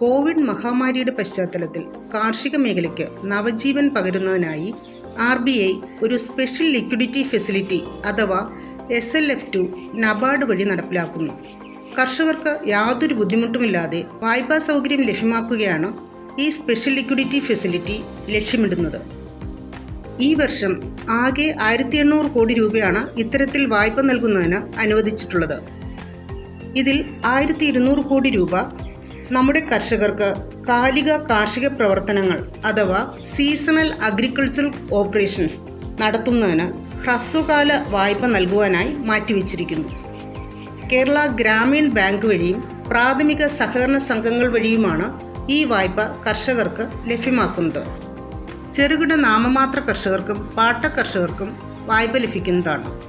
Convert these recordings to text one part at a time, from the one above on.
Covid മഹാമാരിയുടെ പശ്ചാത്തലത്തിൽ കാർഷിക മേഖലയ്ക്ക് നവജീവൻ പകരുന്നതിനായി ആർ ബി ഐ ഒരു സ്പെഷ്യൽ ലിക്വിഡിറ്റി ഫെസിലിറ്റി അഥവാ S L F to NABARD വഴി നടപ്പിലാക്കുന്നു. കർഷകർക്ക് യാതൊരു ബുദ്ധിമുട്ടുമില്ലാതെ വായ്പാ സൗകര്യം ലഭ്യമാക്കുകയാണ് ഈ സ്പെഷ്യൽ ലിക്വിഡിറ്റി ഫെസിലിറ്റി ലക്ഷ്യമിടുന്നത്. ഈ വർഷം ആകെ ആയിരത്തി എണ്ണൂറ് കോടി രൂപയാണ് ഇത്തരത്തിൽ വായ്പ നൽകുന്നതിന് അനുവദിച്ചിട്ടുള്ളത്. ഇതിൽ ആയിരത്തി ഇരുന്നൂറ് കോടി രൂപ നമ്മുടെ കർഷകർക്ക് കാലിക കാർഷിക പ്രവർത്തനങ്ങൾ അഥവാ സീസണൽ അഗ്രികൾച്ചറൽ ഓപ്പറേഷൻസ് നടത്തുന്നതിന് ഹ്രസ്വകാല വായ്പ നൽകുവാനായി മാറ്റിവെച്ചിരിക്കുന്നു. കേരള ഗ്രാമീൺ ബാങ്ക് വഴിയും പ്രാഥമിക സഹകരണ സംഘങ്ങൾ വഴിയുമാണ് ഈ വായ്പ കർഷകർക്ക് ലഭ്യമാക്കുന്നത്. ചെറുകിട നാമമാത്ര കർഷകർക്കും പാട്ട കർഷകർക്കും വായ്പ ലഭിക്കുന്നതാണ്.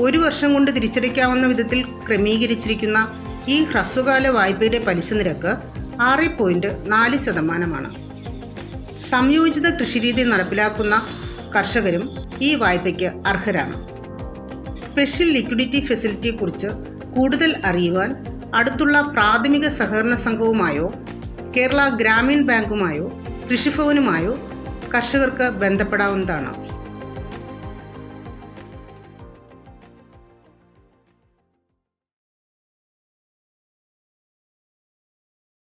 ഒരു വർഷം കൊണ്ട് തിരിച്ചടയ്ക്കാവുന്ന വിധത്തിൽ ക്രമീകരിച്ചിരിക്കുന്ന ഈ ഹ്രസ്വകാല വായ്പയുടെ പലിശ നിരക്ക് ആറ് പോയിന്റ് നാല് ശതമാനമാണ്. സംയോജിത കൃഷിരീതി നടപ്പിലാക്കുന്ന കർഷകരും ഈ വായ്പയ്ക്ക് അർഹരാണ്. സ്പെഷ്യൽ ലിക്വിഡിറ്റി ഫെസിലിറ്റിയെക്കുറിച്ച് കൂടുതൽ അറിയുവാൻ അടുത്തുള്ള പ്രാഥമിക സഹകരണ സംഘവുമായോ കേരള ഗ്രാമീൺ ബാങ്കുമായോ കൃഷിഭവനുമായോ കർഷകർക്ക് ബന്ധപ്പെടാവുന്നതാണ്.